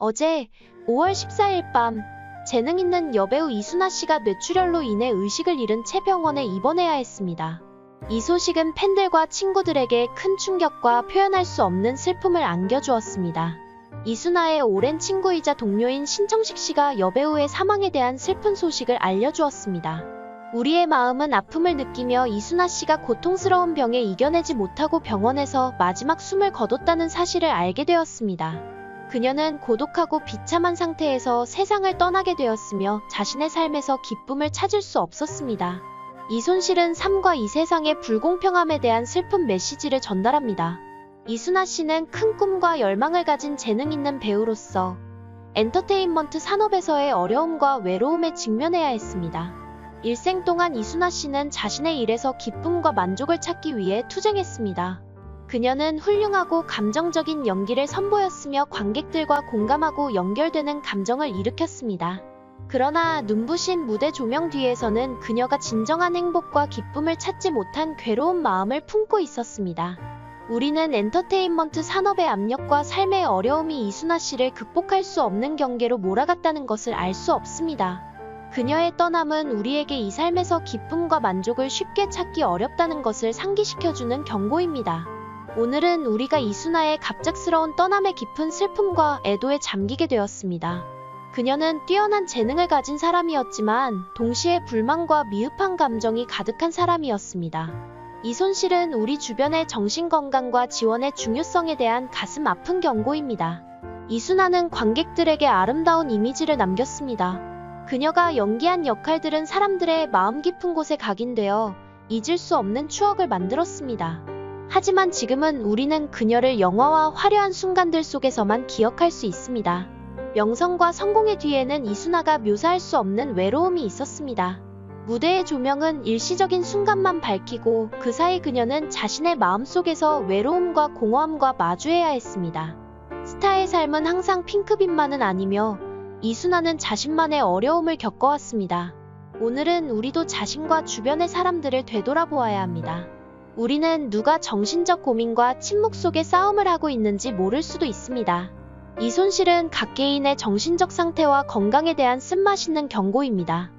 어제 5월 14일 밤 재능 있는 여배우 이순아 씨가 뇌출혈로 인해 의식을 잃은 채 병원에 입원해야 했습니다. 이 소식은 팬들과 친구들에게 큰 충격과 표현할 수 없는 슬픔을 안겨주었습니다. 이순아의 오랜 친구이자 동료인 신정식 씨가 여배우의 사망에 대한 슬픈 소식을 알려주었습니다. 우리의 마음은 아픔을 느끼며 이순아 씨가 고통스러운 병에 이겨내지 못하고 병원에서 마지막 숨을 거뒀다는 사실을 알게 되었습니다. 그녀는 고독하고 비참한 상태에서 세상을 떠나게 되었으며 자신의 삶에서 기쁨을 찾을 수 없었습니다. 이 손실은 삶과 이 세상의 불공평함에 대한 슬픈 메시지를 전달합니다. 이순아 씨는 큰 꿈과 열망을 가진 재능 있는 배우로서 엔터테인먼트 산업에서의 어려움과 외로움에 직면해야 했습니다. 일생 동안 이순아 씨는 자신의 일에서 기쁨과 만족을 찾기 위해 투쟁했습니다. 그녀는 훌륭하고 감정적인 연기를 선보였으며 관객들과 공감하고 연결되는 감정을 일으켰습니다. 그러나 눈부신 무대 조명 뒤에서는 그녀가 진정한 행복과 기쁨을 찾지 못한 괴로운 마음을 품고 있었습니다. 우리는 엔터테인먼트 산업의 압력과 삶의 어려움이 이순아 씨를 극복할 수 없는 경계로 몰아갔다는 것을 알 수 없습니다. 그녀의 떠남은 우리에게 이 삶에서 기쁨과 만족을 쉽게 찾기 어렵다는 것을 상기시켜주는 경고입니다. 오늘은 우리가 이순아의 갑작스러운 떠남의 깊은 슬픔과 애도에 잠기게 되었습니다. 그녀는 뛰어난 재능을 가진 사람이었지만 동시에 불만과 미흡한 감정이 가득한 사람이었습니다. 이 손실은 우리 주변의 정신건강과 지원의 중요성에 대한 가슴 아픈 경고입니다. 이순아는 관객들에게 아름다운 이미지를 남겼습니다. 그녀가 연기한 역할들은 사람들의 마음 깊은 곳에 각인되어 잊을 수 없는 추억을 만들었습니다. 하지만 지금은 우리는 그녀를 영화와 화려한 순간들 속에서만 기억할 수 있습니다. 명성과 성공의 뒤에는 이순아가 묘사할 수 없는 외로움이 있었습니다. 무대의 조명은 일시적인 순간만 밝히고 그 사이 그녀는 자신의 마음속에서 외로움과 공허함과 마주해야 했습니다. 스타의 삶은 항상 핑크빛만은 아니며 이순아는 자신만의 어려움을 겪어왔습니다. 오늘은 우리도 자신과 주변의 사람들을 되돌아보아야 합니다. 우리는 누가 정신적 고민과 침묵 속에 싸움을 하고 있는지 모를 수도 있습니다. 이 손실은 각 개인의 정신적 상태와 건강에 대한 쓴맛있는 경고입니다.